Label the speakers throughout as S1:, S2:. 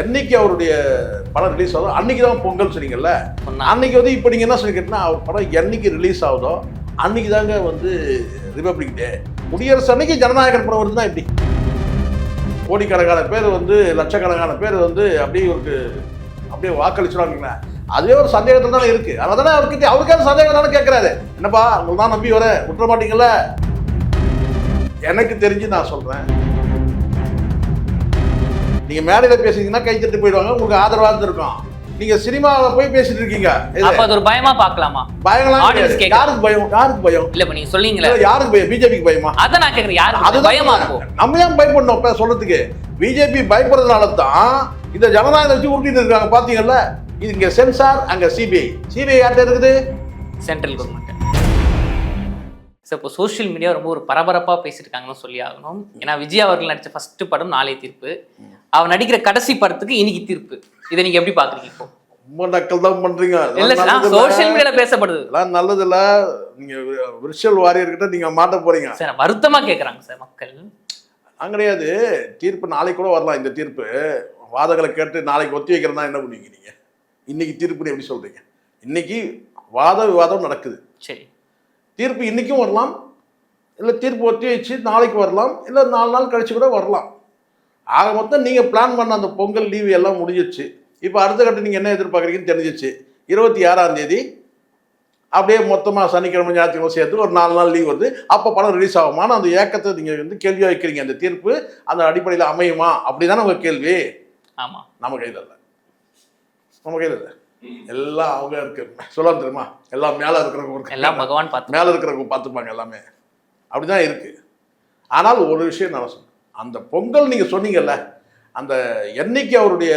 S1: என்னைக்கு அவருடைய படம் ரிலீஸ் ஆகுதோ அன்னைக்கு தான் பொங்கல் சொன்னீங்கல்ல?
S2: சொன்னா
S1: அன்னைக்கு வந்து இப்போ நீங்கள் என்ன சொல்லி கேட்டீங்கன்னா அவர் படம் என்னைக்கு ரிலீஸ் ஆகுதோ அன்னைக்கு தாங்க வந்து ரிபப்ளிக் டே குடியரசு அன்னைக்கு ஜனநாயகர் படம் வருதுன்னா எப்படி? கோடிக்கணக்கான பேர் வந்து லட்சக்கணக்கான பேர் வந்து அப்படியே ஒரு அப்படியே வாக்களிச்சுடுவாங்களே அதுவே ஒரு சந்தேகத்தில் தானே இருக்கு. அதனால தானே அவருக்கு அவருக்கான சந்தேகம் தானே கேட்குறாரு என்னப்பா உங்களை தான் நம்பி வர விட்டுற மாட்டீங்கல்ல? எனக்கு தெரிஞ்சு நான் சொல்றேன். நீங்க மேடையில பேசுனீங்கன்னா கை தட்டி போயிடுவாங்க. உங்களுக்கு ஆதரவாக இருக்கும் நீங்க சினிமாவில் போய் பேசிட்டு இருக்கீங்க.
S2: அப்ப அது ஒரு பயமா பார்க்கலாமா. கேக்குது.
S1: யாருக்கு பயம்? யாருக்கு பயம்?
S2: இல்ல இப்ப நீங்க
S1: இல்ல, யாருக்கு பயம்? பிஜேபிக்கு பயமா?
S2: அத நான் கேக்குறேன். யாருக்கு
S1: அதுதான்
S2: பயமா இருக்கும்.
S1: நம்ம ஏன் பயப்படணும் இப்ப சொல்றதுக்கு? பிஜேபி பயப்படுறதுனால தான் இந்த ஜனநாயகத்தை வச்சு உருட்டிட்டு இருக்காங்க. பாத்தீங்கல்ல? இது இங்க சென்சார் அங்க சிபிஐ சிபிஐ யார்கிட்ட இருக்குது?
S2: சென்ட்ரல் கவர்மெண்ட் சார் இப்போ சோஷியல் மீடியா ரொம்ப ஒரு பரபரப்பா பேசிட்டு இருக்காங்கன்னு சொல்லி ஆகணும். ஏன்னா விஜய் அவர்கள் நடிச்ச ஃபர்ஸ்ட் படம் நாளை தீர்ப்பு. அவர் நடிக்கிற கடைசி படத்துக்கு இன்னைக்கு தீர்ப்பு. இதை நீங்க எப்படி பாக்குறீங்க இப்போ?
S1: ரொம்ப நக்கல் தான் பண்றீங்க.
S2: சோஷியல் மீடியால பேசப்படுது.
S1: அதெல்லாம் நல்லது இல்ல நீங்க விர்ச்சுவல் வாரியர் கிட்ட நீங்க மாட்ட போறீங்க.
S2: சார் வருத்தமா கேக்குறாங்க சார் மக்கள்.
S1: நான் கிடையாது. தீர்ப்பு நாளைக்கு கூட வரலாம் இந்த தீர்ப்பு. வாதங்களை கேட்டு நாளைக்கு ஒத்தி வைக்கிறதா என்ன பண்ணுவீங்க நீங்க? இன்னைக்கு தீர்ப்புன்னு எப்படி சொல்றீங்க? இன்னைக்கு வாத விவாதம் நடக்குது.
S2: சரி.
S1: தீர்ப்பு இன்னைக்கும் வரலாம். இல்லை தீர்ப்பு ஒத்தி வச்சு நாளைக்கு வரலாம். இல்லை நாலு நாள் கழிச்சு கூட வரலாம். ஆக மொத்தம் நீங்கள் பிளான் பண்ண அந்த பொங்கல் லீவு எல்லாம் முடிஞ்சிருச்சு. இப்போ அடுத்த கட்டம் நீங்கள் என்ன எதிர்பார்க்குறீங்கன்னு தெரிஞ்சிச்சு இருபத்தி ஆறாம் தேதி அப்படியே மொத்தமாக சனிக்கிழமை ஞாயிற்றுக்கிழமை சேர்த்து ஒரு நாலு நாள் லீவ் வருது. அப்போ படம் ரிலீஸ் ஆகுமான்னு அந்த ஏக்கத்தை நீங்கள் வந்து கேள்வியாக வைக்கிறீங்க. அந்த தீர்ப்பு அந்த அடிப்படையில் அமையுமா? அப்படி தானே உங்கள் கேள்வி.
S2: ஆமா.
S1: நம்ம கையில் இல்லை. நம்ம கையில் இல்லை. எல்லாம் அவங்க இருக்கு. சொல்ல தெரியுமா? எல்லாம் மேலே இருக்கிறவங்க இருக்கு.
S2: எல்லாம் பகவான் பார்த்து
S1: மேலே இருக்கிறவங்க பார்த்துப்பாங்க எல்லாமே. அப்படிதான் இருக்கு. ஆனால் ஒரு விஷயம் நான் சொல்றேன். அந்த பொங்கல் நீங்க சொன்னீங்கல்ல அந்த என்னைக்கு அவருடைய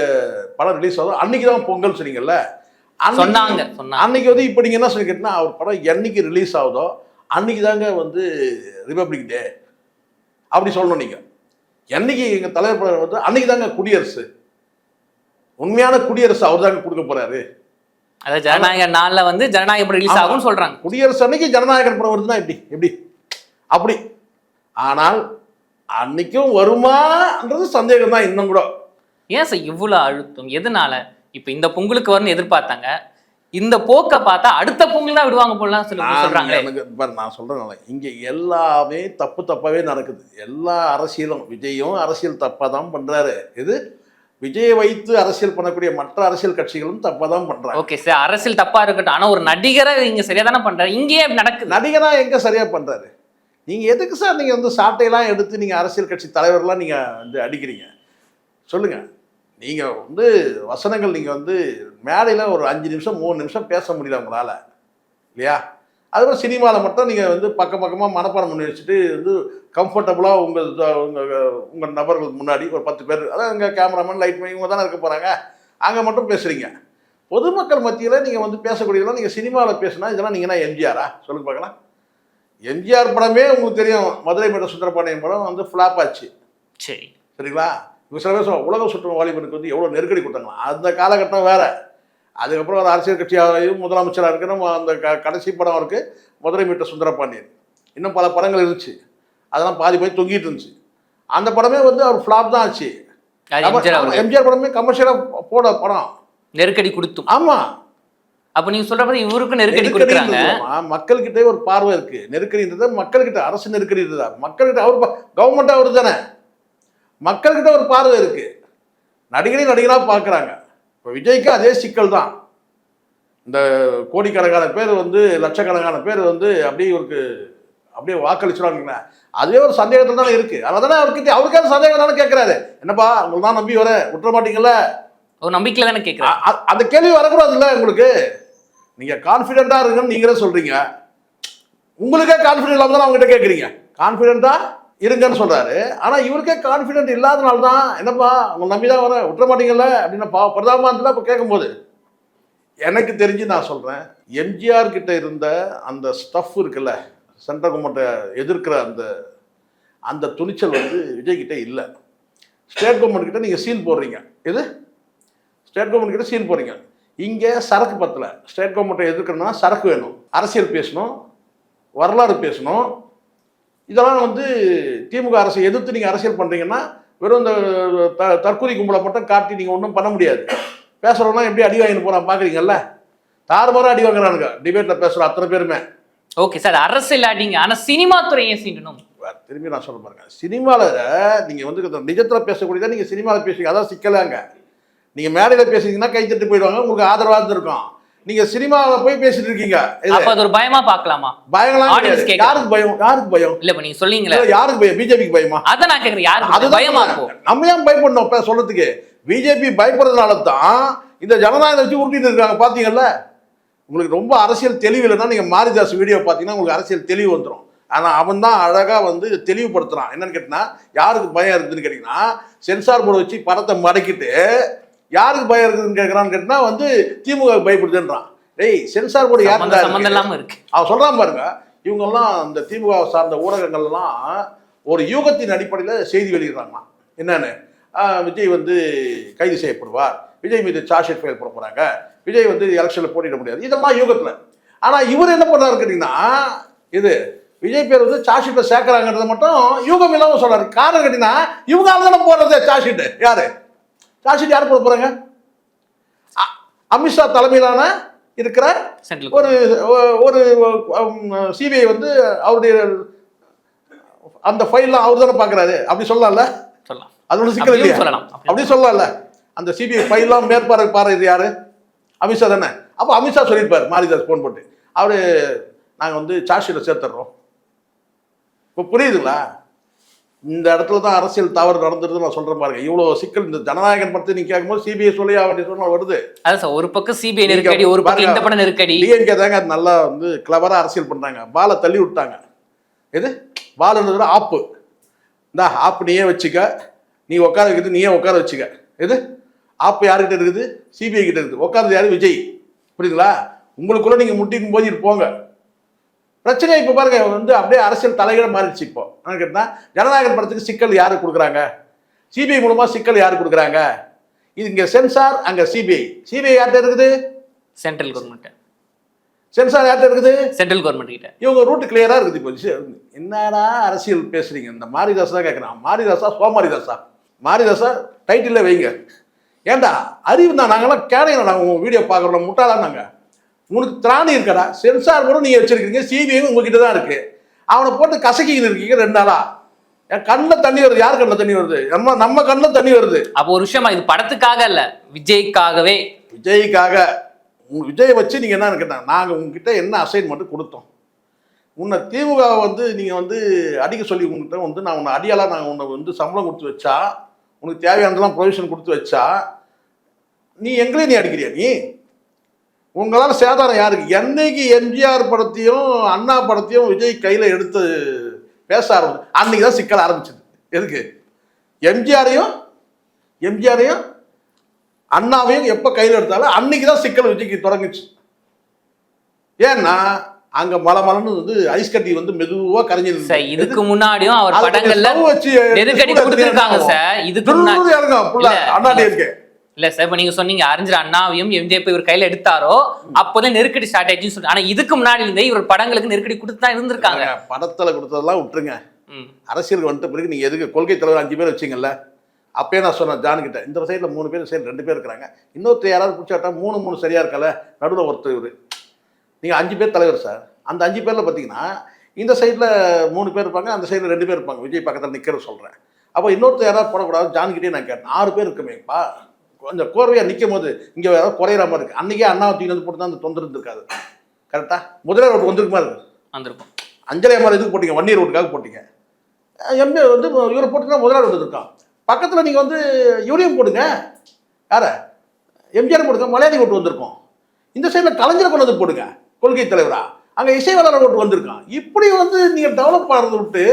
S1: படம் ரிலீஸ் ஆகுதோ அன்னைக்கு தான் பொங்கல் சொன்னீங்கல்ல
S2: சொன்னாங்க
S1: அன்னைக்கு வந்து இப்போ நீங்க என்ன சொல்லி கேட்டீங்கன்னா அவர் படம் என்னைக்கு ரிலீஸ் ஆகுதோ அன்னைக்கு தாங்க வந்து ரிபப்ளிக் டே அப்படி சொல்லணும் நீங்க. என்னைக்கு எங்க தலைவர் படம் வந்து அன்னைக்கு தாங்க குடியரசு. உண்மையான குடியரசு அவர் தாங்க கொடுக்க போறாரு.
S2: அதாவது ஜனநாயக நாள்ல வந்து ஜனநாயக படம் ரிலீஸ். ஆகும்னு சொல்றாங்க.
S1: குடியரசு அன்னைக்கு ஜனநாயகர் படம் வருதுன்னா எப்படி? எப்படி? அப்படி. ஆனால் அன்னைக்கும் வருமான்றது சந்தேகம் தான் இன்னும் கூட.
S2: ஏன் சார் இவ்வளவு அழுத்தம்? எதனால? இப்ப இந்த பொங்கலுக்கு வரும்னு எதிர்பார்த்தாங்க. இந்த போக்க பார்த்தா அடுத்த பொங்கல் தான் விடுவாங்க போலாம் சொல்றாங்களே.
S1: எனக்கு நான் சொல்றேன் இங்க எல்லாமே தப்பு தப்பாவே நடக்குது. எல்லா அரசியலும் விஜயும் அரசியல் தப்பா தான் பண்றாரு. இது விஜயை வைத்து அரசியல் பண்ணக்கூடிய மற்ற அரசியல் கட்சிகளும் தப்பா தான் பண்றாங்க.
S2: ஓகே சார் அரசியல் தப்பா இருக்கட்டும். ஆனா ஒரு நடிகரை இங்க சரியா தானே பண்றாரு. இங்கேயே நடக்குது.
S1: நடிகனா எங்க சரியா பண்றாரு? நீங்கள் எதுக்கு சார் நீங்கள் வந்து சாட்டையெல்லாம் எடுத்து நீங்கள் அரசியல் கட்சி தலைவர்லாம் நீங்கள் வந்து அடிக்கிறீங்க? சொல்லுங்கள் நீங்கள் வந்து வசனங்கள் நீங்கள் வந்து மேடையில் ஒரு அஞ்சு நிமிஷம் மூணு நிமிஷம் பேச முடியல உங்களால். இல்லையா? அதுபோல் சினிமாவில் மட்டும் நீங்கள் வந்து பக்கம் பக்கமாக மனப்பாடம் பண்ணி வச்சுட்டு வந்து கம்ஃபர்டபுளாக உங்கள் உங்கள் உங்கள் நபர்கள் முன்னாடி ஒரு பத்து பேர் அதான் இங்கே கேமராமேன் லைட் மேன் இவங்க தானே இருக்க போகிறாங்க அங்கே மட்டும் பேசுகிறீங்க பொதுமக்கள் மத்தியில் நீங்கள் வந்து பேசக்கூடியதெல்லாம் நீங்கள் சினிமாவில் பேசுனா இதெல்லாம் நீங்கள் என்ன எம்ஜிஆரா? சொல்லுங்க பார்க்கலாம். எம்ஜிஆர் படமே உங்களுக்கு தெரியும். மதுரை மேட சுந்தரபாண்டியன் படம் வந்து ஃப்ளாப் ஆச்சு.
S2: சரி.
S1: சரிங்களா? இப்போ சில பேர் உலக சுற்று வாலிபனுக்கு வந்து எவ்வளோ நெருக்கடி கொடுத்தாங்களா அந்த காலகட்டம் வேற. அதுக்கப்புறம் ஒரு அரசியல் கட்சியாகவும் முதலமைச்சராக இருக்கிற அந்த க கடைசி படம் அவருக்கு மதுரை மீட்ட சுந்தரபாண்டியன். இன்னும் பல படங்கள் இருந்துச்சு. அதெல்லாம் பாதி பாதி தொங்கிட்டு இருந்துச்சு. அந்த படமே வந்து அவர் ஃப்ளாப் தான் ஆச்சு.
S2: எம்ஜிஆர்
S1: படமே கமர்ஷியலாக போட படம்.
S2: நெருக்கடி கொடுத்தும்.
S1: ஆமாம்
S2: அப்ப நீங்க சொல்ற மாதிரி இவருக்கும் நெருக்கடி கொடுக்குறாங்க.
S1: மக்கள்கிட்ட ஒரு பார்வை இருக்கு. நெருக்கடின்றது மக்கள்கிட்ட அரசு நெருக்கடி இருக்குதா மக்கள்கிட்ட அவர் கவர்மெண்ட் அவர் தானே. மக்கள்கிட்ட ஒரு பார்வை இருக்கு. நடிகரை நடிகரா பார்க்குறாங்க. இப்போ விஜய்க்கு அதே சிக்கல் தான். இந்த கோடிக்கணக்கான பேர் வந்து லட்சக்கணக்கான பேர் வந்து அப்படியே இவருக்கு அப்படியே வாக்களிச்சுடுவாங்களே அதுவே ஒரு சந்தேகத்தில் தானே இருக்கு. அதனால தானே அவருக்கு அவருக்கான சந்தேகம் தானே கேட்குறாரு என்னப்பா உங்களை தான் நம்பி வர விட்டுற மாட்டீங்கல்ல?
S2: ஒரு நம்பிக்கையில தானே
S1: அ- அந்த கேள்வி வரக்கூடாதுல்ல உங்களுக்கு? நீங்கள் கான்ஃபிடென்ட்டாக இருங்கன்னு நீங்களே சொல்கிறீங்க உங்களுக்கே கான்ஃபிடென்ட் இல்லாமல் தான் அவங்ககிட்ட கேட்குறீங்க கான்ஃபிடென்ட்டா இருங்கன்னு சொல்கிறாரு ஆனால் இவருக்கே கான்ஃபிடென்ட் இல்லாதனால தான் என்னப்பா உங்களை நம்பி தான் வரேன் விட்டுற மாட்டீங்கல்ல அப்படின்னு பா பிரதாபத்தில் இப்போ கேட்கும்போது எனக்கு தெரிஞ்சு நான் சொல்கிறேன் எம்ஜிஆர் கிட்ட இருந்த அந்த ஸ்டஃப் இருக்குல்ல சென்ட்ரல் கவர்மெண்ட்டை எதிர்க்கிற அந்த அந்த துணிச்சல் வந்து விஜய்கிட்ட இல்லை. ஸ்டேட் கவர்மெண்ட் கிட்ட நீங்கள் சீல் போடுறீங்க. எது? ஸ்டேட் கவர்மெண்ட் கிட்ட சீல் போடுறீங்க. இங்கே சரக்கு பத்தல. ஸ்டேட் கவர்மெண்ட்டை எதிர்க்கணும்னா சரக்கு வேணும். அரசியல் பேசணும். வரலாறு பேசணும். இதெல்லாம் வந்து திமுக அரசை எதிர்த்து நீங்கள் அரசியல் பண்ணுறீங்கன்னா வெறும் இந்த த- தற்கொலை கும்பலை மட்டும் காட்டி நீங்கள் ஒன்றும் பண்ண முடியாது. பேசுகிறவனா எப்படி அடி வாங்கிட்டு போகிறான் பார்க்குறீங்கல்ல தாறுமாறாக அடி வாங்குறானுங்க. டிபேட்டில் பேசுகிற அத்தனை பேருமே.
S2: ஓகே சார் அரசியல் ஆடிங்க ஆனா சினிமா துறையை சீண்டணும்.
S1: திரும்பி நான் சொல்ல பாருங்க. சினிமாவில் நீங்கள் வந்து நிஜத்தில் பேசக்கூடியதா நீங்கள் சினிமாவில் பேசுவீங்க அதான் சிக்கலாங்க. நீங்கள் மேடையில் பேசுறீங்கன்னா கை தட்டி போயிடுவாங்க உங்களுக்கு ஆதரவாக இருக்கும் நீங்கள் சினிமாவில் போய் பேசிட்டு இருக்கீங்க.
S2: அப்ப அது ஒரு பயமா
S1: கிடையாது.
S2: கேட்கலாம்.
S1: யாருக்கு பயம்? யாருக்கு பயம்?
S2: இல்ல நீங்க சொல்றீங்களே.
S1: இல்ல, யாருக்கு பயம்? பிஜேபிக்கு பயமா?
S2: அதான் நான் கேக்குறேன் யாருக்கு
S1: அதுதான்
S2: பயமா
S1: நம்ம ஏன் பயப்படணும்? இப்ப சொல்றதுக்கு. பிஜேபி பயப்படுறதுனால தான் இந்த ஜனநாயகத்தை வச்சு உருட்டிட்டு இருக்காங்க பாத்தீங்கல்ல? உங்களுக்கு ரொம்ப அரசியல் தெளிவு இல்லைன்னா நீங்க மாரிதாஸ் வீடியோ பார்த்தீங்கன்னா உங்களுக்கு அரசியல் தெளிவு வந்துடும் ஆனா அவன் தான் அழகா வந்து தெளிவுபடுத்துறான். என்னன்னு கேட்டினா யாருக்கு பயம் இருக்குதுன்னு கேட்டீங்கன்னா சென்சார் போர்டு வச்சு படத்தை மடக்கிட்டு யாருக்கு பயம் இருக்குதுன்னு கேட்கறான்னு கேட்டினா வந்து திமுக பயப்படுதுன்றான். டேய் சென்சார் போர்டு
S2: சம்பந்தம் சம்பந்தம்
S1: யாருக்கு
S2: இல்லாம இருக்கு.
S1: அவன் சொல்றான் பாருங்க இவங்கெல்லாம் இந்த திமுக சார்ந்த ஊடகங்கள்லாம் ஒரு யூகத்தின் அடிப்படையில் செய்தி வெளியிடுறாங்களாம். என்னன்னு? விஜய் வந்து கைது செய்யப்படுவார். விஜய் மீது சார்ஜ் ஷீட் ஃபைல் போட போறாங்க. விஜய் வந்து எலெக்ஷனில் போட்டியிட முடியாது. இதெல்லாம் யூகத்தில். ஆனால் இவர் என்ன பண்ணாரு கேட்டிங்கன்னா இது விஜய் பேர் வந்து சார்ஜ் ஷீட்டில் சேர்க்குறாங்கிறத மட்டும் யூகம் இல்லாமல் சொல்றாரு. காரணம் கேட்டிங்கன்னா இவங்க ஆள் தானே போடுறது சார்ஜ் ஷீட்டு யாரு? ஷீட் யார் போட போறாங்க? அ- அமித்ஷா தலைமையிலான இருக்கிற ஒரு ஒரு சிபிஐ வந்து அவருடைய அந்த ஃபைல்லாம் அவர் தானே பார்க்குறாரு அப்படி சொல்லலாம்ல?
S2: சொல்லலாம்.
S1: அது ஒன்றும் சிக்கல் இல்லையா?
S2: சொல்லலாம். அப்படி
S1: சொல்லலாம்ல? அந்த சிபிஐ ஃபைல்லாம் மேற்பார்வை பாரு யாரு? அமித்ஷா தானே. அப்போ அமித்ஷா சொல்லியிருப்பார் மாரிதாஸ் ஃபோன் போட்டு. அவரு நாங்கள் வந்து சார்ஜ் ஷீட்டை சேர்த்துடுறோம் இப்போ புரியுதுங்களா? இந்த இடத்துல தான் அரசியல் தவறு நடந்துருது நான் சொல்றேன் பாருங்க. இவ்வளோ சிக்கல் இந்த ஜனநாயகன் பற்றி நீங்க கேட்கும்போது சிபிஐ சொல்லி அவருடைய சொன்ன வருது.
S2: சார் ஒரு பக்கம் சிபிஐ
S1: நீங்க
S2: நெருக்கடி ஒரு பக்கம். இந்த படம் நெருக்கடி.
S1: டிஎம்கே தாங்க அது நல்லா வந்து கிளவராக அரசியல் பண்ணுறாங்க பாலை தள்ளி விட்டாங்க. எது? பால்ன்றது ஆப்பு. இந்த ஆப்பு நீயே வச்சுக்க. நீ உட்கார வைக்கிறது நீயே உட்கார வச்சுக்க. எது? ஆப்பு யார்கிட்ட இருக்குது? சிபிஐ கிட்ட இருக்குது. உட்கார்றது யாரு? விஜய். புரியுதுங்களா? உங்களுக்குள்ள நீங்கள் முட்டிட்டு மோதிட்டு போங்க. பிரச்சனை இப்போ பாருங்க வந்து அப்படியே அரசியல் தலைகீழ மாறிடுச்சு இப்போ. கேட்டால் ஜனநாயகன் படத்துக்கு சிக்கல் யாருக்கு கொடுக்குறாங்க? சிபிஐ மூலமாக சிக்கல் யாருக்கு கொடுக்குறாங்க? இது இங்கே சென்சார் அங்கே சிபிஐ. சிபிஐ யார்கிட்ட இருக்குது?
S2: சென்ட்ரல் கவர்மெண்ட்
S1: சென்சார் யார்கிட்ட இருக்குது?
S2: சென்ட்ரல் கவர்மெண்ட் கிட்ட.
S1: இவங்க ரூட் கிளியரா இருக்குது இப்போ. என்னடா அரசியல் பேசுறீங்க? இந்த மாரிதாஸ் தான் கேட்குறான் மாரிதாசா சோமாரிதாசா மாரிதாசா டைட்டில் வைங்க. ஏன்டா அறிவு தான். நாங்களாம் கேனையில நாங்கள் உங்கள் வீடியோ பார்க்குறோம் முட்டாளா நாங்கள் உனக்கு திராணி இருக்கடா. சென்சார் கூட நீங்கள் வச்சிருக்கீங்க. சிபிஐ உங்ககிட்ட தான் இருக்கு. அவனை போட்டு கசக்கின்னு இருக்கீங்க ரெண்டு நாளா. என் கண்ணில் தண்ணி வருது. யார் கண்ணில் தண்ணி வருது? நம்ம நம்ம கண்ணில் தண்ணி வருது.
S2: அப்போ ஒரு விஷயமா இது படத்துக்காக இல்ல விஜய்க்காகவே.
S1: விஜய்க்காக உங்க விஜயை வச்சு நீங்கள் என்ன கேட்டாங்க நாங்கள் உங்ககிட்ட என்ன அசைன்மெண்ட் கொடுத்தோம்? உன்னை திமுக வந்து நீங்கள் வந்து அடிக்க சொல்லி உங்ககிட்ட வந்து நான் உன்னை அடியாலாம் நாங்கள் உன்னை வந்து சம்பளம் கொடுத்து வச்சா உனக்கு தேவையானதெல்லாம் ப்ரொவிஷன் கொடுத்து வச்சா நீ எங்களையும் நீ அடிக்கிறியா நீ? உங்களால் சேதாரம் யாருக்கு? என்னைக்கு எம்ஜிஆர் படத்தையும் அண்ணா படத்தையும் விஜய் கையில் எடுத்து பேச ஆரம்பிச்சு அன்னைக்கு தான் சிக்கல் ஆரம்பிச்சது. எதுக்கு? எம்ஜிஆரையும் எம்ஜிஆரையும் அண்ணாவையும் எப்போ கையில் எடுத்தாலும் அன்னைக்கு தான் சிக்கல் விஜய்க்கு தொடங்குச்சு. ஏன்னா அங்க மலை மலன்னு வந்து ஐஸ் கட்டி வந்து மெதுவா கரைஞ்சிருந்தது.
S2: சார் இதுக்கு முன்னாடியும் அவர் படங்கள்ல நெருக்கடி கொடுத்திருக்காங்க சார். இதுக்கு முன்னாடி
S1: இறங்கும் புள்ள,
S2: இல்ல. இல்ல சார் இப்ப நீங்க சொன்னீங்க அறிஞர் அண்ணாவையும் எம்ஜிஆர் இவர் கையில எடுத்தாரோ அப்போதான் நெருக்கடி ஸ்டார்ட் ஆயிடுச்சுன்னு சொல்லி ஆனா இதுக்கு முன்னாடி இருந்தே இவர் படங்களுக்கு நெருக்கடி கொடுத்து தான் இருந்திருக்காங்க
S1: படத்துல கொடுத்ததெல்லாம் விட்டுருங்க.
S2: ம்.
S1: அரசியல் வந்துட்ட பிறகு நீங்க எதுக்கு கொள்கை தலைவர் அஞ்சு பேர் வச்சீங்கல்ல? அப்பயே நான் சொன்னேன் ஜான் கிட்ட இந்த சைடுல மூணு பேர் சைடு ரெண்டு பேர் இருக்கிறாங்க. இன்னொருத்தர் யாராவது பிடிச்சாட்டா மூணு மூணு சரியா இருக்கல நடுவில் ஒருத்தர் இவரு. நீங்க அஞ்சு பேர் தலைவர் சார் அந்த அஞ்சு பேர்ல பார்த்தீங்கன்னா இந்த சைடில் மூணு பேர் இருப்பாங்க அந்த சைடில் ரெண்டு பேர் இருப்பாங்க. விஜய் பக்கத்தில் நிற்கிறது சொல்கிறேன் அப்போ இன்னொருத்தர் யாராவது போடக்கூடாது ஜான்கிட்டே நான் கேட்டேன். ஆறு பேர் இருக்குமேப்பா? கொஞ்சம் கோர்வையாக நிற்கும் போது இங்கே வேற குறையிற மாதிரி இருக்கு. அன்றைக்கே அண்ணா தூக்கி வந்து போட்டு தான் அந்த தொந்தரவு இருந்திருக்காது. கரெக்டாக முதலே ரோட்டு வந்திருக்குமா இருக்கு
S2: வந்திருக்கும்.
S1: அஞ்சலி அம்மா எதுக்கு போட்டீங்க? வன்னியர் ரோட்டுக்காக போட்டீங்க. எம்பி வந்து இவரை போட்டுனா முதலாளி வந்துருக்கான். பக்கத்தில் நீங்கள் வந்து யூரியம் போடுங்க. யார? எம்ஜிஆர் போடுங்க மலையாளி ஓட்டு வந்திருக்கோம். இந்த சைடில் கலைஞரை கொண்டு வந்து போடுங்க கொள்கை தலைவரா. அங்கே இசைவாளர் ஓட்டு வந்திருக்கான். இப்படி வந்து நீங்கள் டெவலப் பண்ணுறதை விட்டு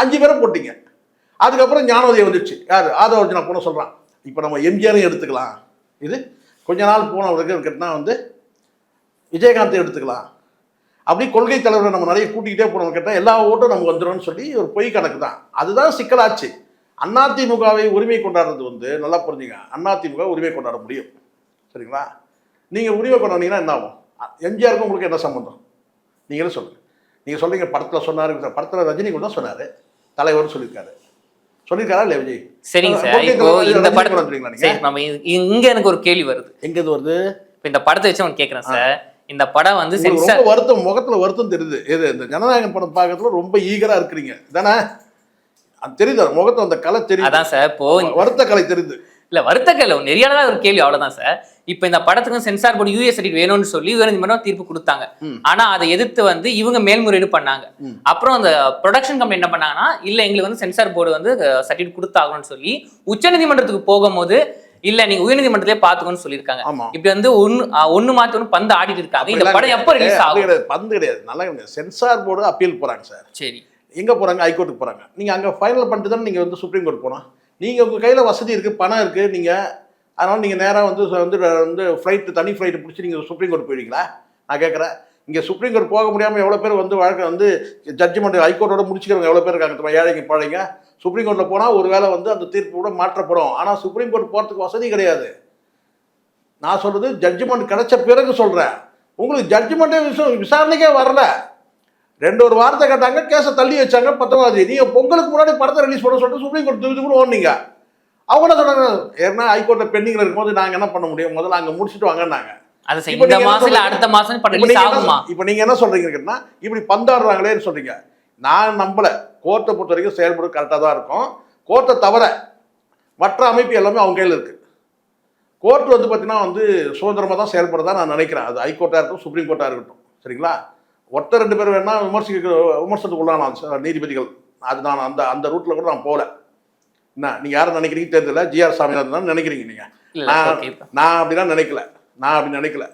S1: அஞ்சு பேரை போட்டீங்க. அதுக்கப்புறம் ஞானோதயம் வந்துச்சு. யார்? ஆதவர்ஜனா போன சொல்கிறான் இப்போ நம்ம எம்ஜிஆரையும் எடுத்துக்கலாம். இது கொஞ்ச நாள் போனவருக்கு கேட்டால் வந்து விஜயகாந்தை எடுத்துக்கலாம். அப்படி கொள்கை தலைவரை நம்ம நிறைய கூட்டிகிட்டே போனோம் கேட்டால் எல்லா ஓட்டும் நமக்கு வந்துடும்னு சொல்லி ஒரு பொய் கணக்கு தான். அதுதான் சிக்கலாச்சு. அதிமுகவை உரிமை கொண்டாடுறது வந்து நல்லா புரிஞ்சுங்க. அதிமுக உரிமை கொண்டாட முடியும். சரிங்களா? நீங்கள் உரிமை கொண்டாடினீங்கன்னா என்ன ஆகும்? எம்ஜிஆருக்கும் உங்களுக்கு என்ன சம்மந்தம் நீங்களே சொல்லுங்கள் நீங்கள் சொல்கிறீங்க படத்தில் சொன்னார் படத்தில் ரஜினி கூட தான் சொன்னார் தலைவர்னு சொல்லியிருக்காரு. சொல்லியிருக்காரா இல்லையா விஜய்?
S2: சரிங்க சார். இப்போ இந்த
S1: படம்
S2: படத்தை
S1: வந்துறீங்களா நீங்க?
S2: சரி நம்ம இங்க எனக்கு ஒரு கேள்வி வருது.
S1: எங்க இது வருது?
S2: இப்போ இந்த படத்தை வச்சு அவன் கேட்குறேன் சார். இந்த படம் வந்து சென்சார்
S1: வருத்தம் முகத்துல வருத்தம் தெரியுது. எது இந்த ஜனநாயகன் படம் பார்க்கறதுல ரொம்ப ஈகரா இருக்கிறீங்க. தானே அது தெரியுது முகத்துல அந்த கலை தெரியுது.
S2: அதான் சார் இப்போ
S1: வருத்த கலை தெரியுது.
S2: இல்ல வருத்தக்கல்ல நெறியானதா ஒரு கேள்வி அவ்வளவுதான் சார். இப்போ இந்த படத்துக்கு சென்சார் போர்டு யூஎஸ் சர்டிஃபிகேட் வேணும்னு சொல்லி உயர்நீதிமன்றம் தீர்ப்பு கொடுத்தாங்க. ஆனா அதை எதிர்த்து வந்து இவங்க மேல்முறையீடு பண்ணாங்க. அப்புறம் அந்த ப்ரொடக்ஷன் கம்பெனி என்ன பண்ணாங்கன்னா இல்ல எங்களுக்கு வந்து சென்சார் போர்டு வந்து சர்டிஃபிகேட் கொடுத்தாகணும்னு சொல்லி உச்சநீதிமன்றத்துக்கு போகும்போது இல்ல நீங்க உயர்நீதிமன்றத்திலே பாத்துக்கோன்னு சொல்லியிருக்காங்க.
S1: ஆமா.
S2: இப்படி வந்து ஒன்னு ஒண்ணு மாத்தி ஒண்ணு பந்து ஆடிட்டு இருக்காங்க. இந்த படம் எப்போ ரிலீஸ் ஆகும்?
S1: பந்து கிடையாது. நல்லா சென்சார் போர்டு அப்பீல் போறாங்க சார்
S2: சரி.
S1: எங்க போறாங்க? ஹைகோர்ட்டுக்கு போறாங்க. நீங்க அங்க ஃபைனல் பண்ணிட்டு தானே நீங்க வந்து சுப்ரீம் கோர்ட் போனோம் நீங்க உங்க கையில வசதி இருக்கு பணம் இருக்கு நீங்க அதனால் நீங்கள் நேராக வந்து வந்து வந்து ஃப்ளைட்டு தனி ஃப்ளைட்டு பிடிச்சி நீங்கள் சுப்ரீம் கோர்ட் போயிடுவீங்களா? நான் கேட்குறேன். இங்கே சுப்ரீம் கோர்ட் போக முடியாமல் எவ்வளோ பேர் வந்து வழக்கை வந்து ஜட்ஜ்மெண்ட் ஹைகோர்ட்டோட முடிச்சுக்கிறவங்க எவ்வளோ பேர் இருக்காங்க தெரியுமா? ஏழைங்க பழைங்க. சுப்ரீம் போனால் ஒரு வேளை வந்து அந்த தீர்ப்பு கூட மாற்றப்படும். ஆனால் சுப்ரீம் கோர்ட் போகிறதுக்கு வசதி கிடையாது. நான் சொல்கிறது ஜட்ஜ்மெண்ட் கிடைச்ச பிறகு சொல்கிறேன் உங்களுக்கு ஜட்ஜ்மெண்ட்டே விசாரணைக்கே வரல. ரெண்டு ஒரு வார்த்தை கேட்டாங்க கேஸை தள்ளி வச்சாங்க பத்தொன்பதாம் தேதி. நீங்கள் பொங்கலுக்கு முன்னாடி படத்தை ரிலீஸ் பண்ண சொல்லிட்டு சுப்ரீம் கோர்ட் தூக்கி கூட ஓடுனீங்க. அவங்க என்ன சொன்னாங்க ஏன்னா ஹைகோர்ட்ல பெண்டிங்ல இருக்கும்போது நாங்க என்ன பண்ண முடியும்? முதல்ல அங்க முடிச்சுட்டு வாங்கன்னாங்க.
S2: அது இந்த மாசம்? அடுத்த மாசம்
S1: இப்ப நீங்க என்ன
S2: ஆகுமா?
S1: சொல்- இப்ப நீங்க என்ன சொல்றீங்க கேட்டா இப்படி பந்தாடுறாங்களேன்னு சொல்றீங்க. நான் நம்பல. கோர்ட்டை பொறுத்த வரைக்கும் செயல்படுறது கரெக்டாக தான் இருக்கும். கோர்ட்டை தவிர மற்ற அமைப்பு எல்லாமே அவங்க கையில் இருக்கு. கோர்ட் வந்து பார்த்தீங்கன்னா வந்து சுதந்திரமாக தான் செயல்படுறதா நான் நினைக்கிறேன். அது ஹைகோர்ட்டாக இருக்கட்டும் சுப்ரீம் கோர்ட்டாக இருக்கட்டும். சரிங்களா? ஒருத்தர் ரெண்டு பேர் வேணா விமர்சிக்க விமர்சனத்துக்கு உள்ளானாம் சார் நீதிபதிகள். அது நான் அந்த அந்த ரூட்டில் கூட நான் போகல. என்ன நீங்கள் யாரை நினைக்கிறீங்க தெரியல ஜிஆர் சாமிநாதன் தான் நினைக்கிறீங்க நீங்கள்
S2: இல்ல
S1: நான் நான் அப்படிலாம் நினைக்கல. நான் அப்படி நினைக்கல.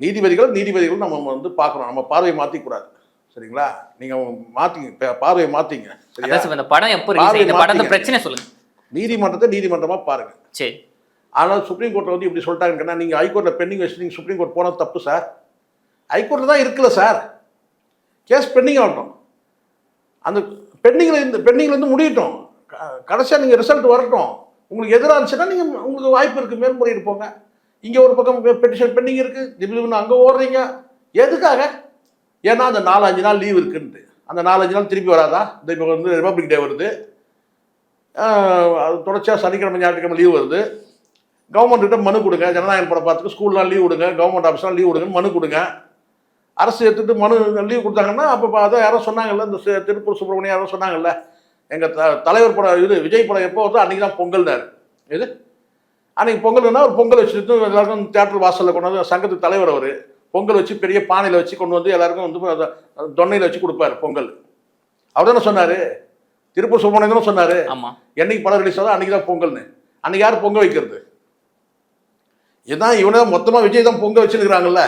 S1: நீதிபதிகள் நீதிபதிகள் நம்ம வந்து பார்க்குறோம் நம்ம பார்வையை மாற்றிக்கூடாது சரிங்களா? நீங்கள் மாற்றிங்க பார்வையை மாற்றிங்க சரியா?
S2: இந்த படம் எப்போ படத்தை. பிரச்சனை சொல்லுங்க.
S1: நீதிமன்றத்தை நீதிமன்றமாக பாருங்க.
S2: சரி.
S1: ஆனால் சுப்ரீம் கோர்ட்டில் வந்து இப்படி சொல்லிட்டாங்கன்னா நீங்கள் ஹைகோர்ட்டில் பெண்டிங் வச்சு நீங்கள் சுப்ரீம் கோர்ட் போனது தப்பு சார். ஹைகோர்ட்டில் தான் இருக்குல்ல சார். கேஸ் பெண்டிங் ஆகட்டும். அந்த பெண்டிங்கில் இருந்து பெண்டிங்கில் இருந்து முடியட்டும். கடைசியாக நீங்கள் ரிசல்ட் வரட்டும். உங்களுக்கு எதிராக இருந்துச்சுன்னா நீங்கள் உங்களுக்கு வாய்ப்பு இருக்குது மேல்முறையீடு போங்க. இங்கே ஒரு பக்கம் பெட்டிஷன் பெண்டிங் இருக்குது திடீர்னு அங்கே ஓடுறீங்க. எதுக்காக? ஏன்னா அந்த நாலு அஞ்சு நாள் லீவ் இருக்குன்ட்டு. அந்த நாலஞ்சு நாள் திருப்பி வராதா? இந்த இப்போ வந்து ரிபப்ளிக் டே வருது. அது தொடர்ச்சியாக சனிக்கிழமை ஞாயிற்றுக்கிழமை லீவ் வருது. கவர்மெண்ட் கிட்ட மனு கொடுங்க. ஜனநாயகம் படம் பார்த்துக்கு ஸ்கூல்லாம் லீவ் விடுங்க. கவர்மெண்ட் ஆஃபீஸ்லாம் லீவ் விடுங்கன்னு மனு கொடுங்க. அரசு எடுத்துகிட்டு மனு லீவ் கொடுத்தாங்கன்னா அப்போ அதை யாரோ சொன்னாங்கல்ல இந்த திருப்பூர் சுப்பிரமணியம் யாரோ சொன்னாங்கல்ல எங்கள் த தலைவர் படம் இது விஜய் படம் எப்போ வருதோ அன்றைக்கி தான் பொங்கல்னாரு இது? அன்றைக்கி பொங்கல்னா ஒரு பொங்கல் வச்சுட்டு எல்லாருக்கும் தேட்டர் வாசலில் கொண்டு வந்து சங்கத்துக்கு தலைவர் அவர். பொங்கல் வச்சு பெரிய பானையில் வச்சு கொண்டு வந்து எல்லாருக்கும் வந்து தொன்னையில் வச்சு கொடுப்பாரு பொங்கல். அவர் தானே சொன்னார்? திருப்பூர் சுப்பிரமணியம் தானே சொன்னார்?
S2: ஆமா.
S1: என்னைக்கு படம் ரிலீஸ் ஆகுதோ அன்றைக்கி தான் பொங்கல்னு. அன்றைக்கி யார் பொங்க வைக்கிறது? இதுதான் இவனே மொத்தமாக விஜய் தான் பொங்க வச்சுருக்கிறாங்கல்ல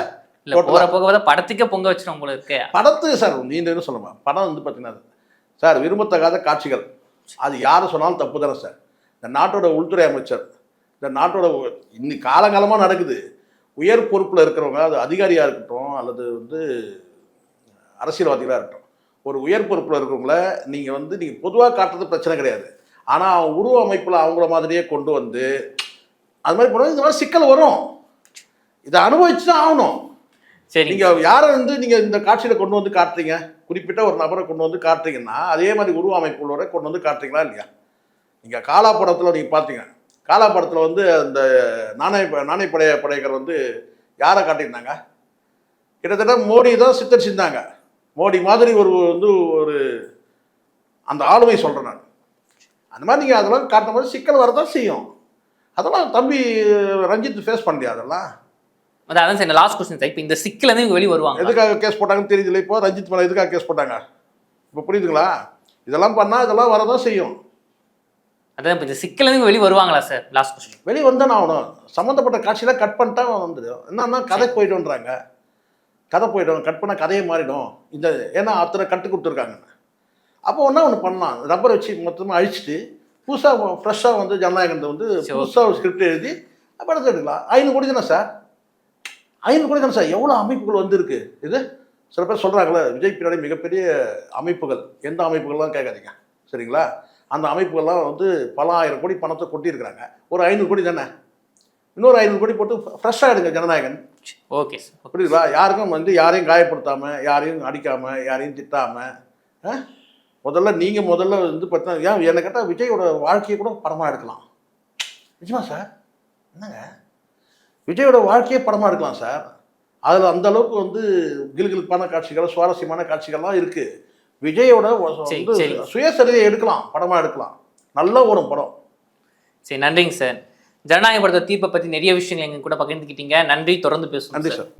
S2: போற போக படத்துக்கே பொங்க வச்சிடும் போல இருக்கு
S1: படத்து சார் நீண்ட என்ன சொல்லலாம் படம் வந்து பார்த்தீங்கன்னா சார் விரும்பத்தகாத காட்சிகள். அது யார் சொன்னாலும் தப்பு தானே சார். இந்த நாட்டோட உள்துறை அமைச்சர் இந்த நாட்டோட இன்னி காலங்காலமாக நடக்குது. உயர் பொறுப்பில் இருக்கிறவங்க அது அதிகாரியாக இருக்கட்டும் அல்லது வந்து அரசியல்வாதிகளாக இருக்கட்டும் ஒரு உயர் பொறுப்பில் இருக்கிறவங்கள நீங்கள் வந்து நீங்கள் பொதுவாக காட்டுறது பிரச்சனை கிடையாது. ஆனால் அவங்க உருவ அமைப்பில் அவங்கள மாதிரியே கொண்டு வந்து அது மாதிரி போனால் இந்த மாதிரி சிக்கல் வரும். இதை அனுபவிச்சு தான் ஆகணும்.
S2: சரி
S1: நீங்க யாரை வந்து நீங்க இந்த காட்சியில கொண்டு வந்து காட்டுறீங்க? குறிப்பிட்ட ஒரு நபரை கொண்டு வந்து காட்டுறீங்கன்னா அதே மாதிரி உருவ அமைப்புள்ளவரை கொண்டு வந்து காட்டுறீங்களா இல்லையா? நீங்க காலா படத்துல நீங்க பார்த்தீங்க. காலா படத்துல வந்து அந்த நாணய நாணயப்படைய படையகர் வந்து யாரை காட்டியிருந்தாங்க? கிட்டத்தட்ட மோடி தான் சித்தரிச்சிருந்தாங்க மோடி மாதிரி ஒரு வந்து ஒரு அந்த ஆளுமை சொல்கிறேன் நான். அந்த மாதிரி நீங்கள் அதெல்லாம் காட்டும் போது சிக்கல் வரதான் செய்யும். அதெல்லாம் தம்பி ரஞ்சித் ஃபேஸ் பண்ணலையா அதெல்லாம்?
S2: அதான் சார் லாஸ்ட் கொஸ்டின் சார் இப்போ இந்த சிக்கல இருந்து இவங்க வெளியே வருவாங்க.
S1: எதுக்காக கேஸ் போட்டாங்கன்னு தெரியுதுல இப்போ? ரஞ்சித் மேலே எதுக்காக கேஸ் போட்டாங்க? இப்போ புரியுதுங்களா? இதெல்லாம் பண்ணால் இதெல்லாம் வரதான் செய்யும்.
S2: அதான் இப்போ இந்த சிக்கல இருந்து இவங்க வெளியே வருவாங்களா சார் லாஸ்ட் கொஸ்டின்
S1: வெளியே வந்தானே ஆகணும் சம்மந்தப்பட்ட காட்சியில் கட் பண்ணிட்டா வந்துடும் என்னன்னா கதை போய்டும்ன்றாங்க. கதை போய்டும் கட் பண்ணால் கதையே மாறிடும். இந்த ஏன்னா அத்தனை கட்டு கொடுத்துருக்காங்க. அப்போ ஒன்றா ஒன்று பண்ணலாம். ரப்பர் வச்சு மொத்தமாக அழிச்சிட்டு புதுசாக ஃப்ரெஷ்ஷாக வந்து ஜனநாயகத்தை வந்து புதுசாக ஒரு ஸ்கிரிப்ட் எழுதி படத்தை எடுக்கலாம் ஐநூறு கோடி தானே சார் ஐநூறு கோடி தானே சார். எவ்வளோ அமைப்புகள் வந்திருக்கு? இது சில பேர் சொல்கிறாங்களே விஜய் பின்னாடி மிகப்பெரிய அமைப்புகள். எந்த அமைப்புகள்லாம் கேட்காதீங்க. சரிங்களா? அந்த அமைப்புகள்லாம் வந்து பல ஆயிரம் கோடி பணத்தை கொட்டியிருக்கிறாங்க. ஒரு ஐநூறு கோடி தானே? இன்னொரு ஐநூறு கோடி போட்டு ஃப்ரெஷ்ஷாக எடுங்க ஜனநாயகன்.
S2: Okay sir.
S1: புரியுதுங்களா? யாருக்கும் வந்து யாரையும் காயப்படுத்தாமல் யாரையும் அடிக்காமல் யாரையும் திட்டாமல் முதல்ல நீங்க முதல்ல வந்து பார்த்தா ஏன் என்னை கேட்டால் விஜயோட வாழ்க்கையை கூட படமா எடுக்கலாம். நிஜமா சார்? என்னங்க? விஜயோட வாழ்க்கையே படமா எடுக்கலாம் சார். அதில் அந்த அளவுக்கு வந்து கிலுகிலுப்பான காட்சிகள் சுவாரஸ்யமான காட்சிகள்லாம் இருக்கு. விஜயோட. சுயசரிதையை எடுக்கலாம் படமா எடுக்கலாம். நல்ல ஒரு படம்.
S2: சரி நன்றிங்க சார். ஜனநாயக படத்தை தீர்ப்பை பத்தி நிறைய விஷயங்கள் எங்க கூட பகிர்ந்துக்கிட்டீங்க. நன்றி தொடர்ந்து பேசுவோம்
S1: நன்றி சார்.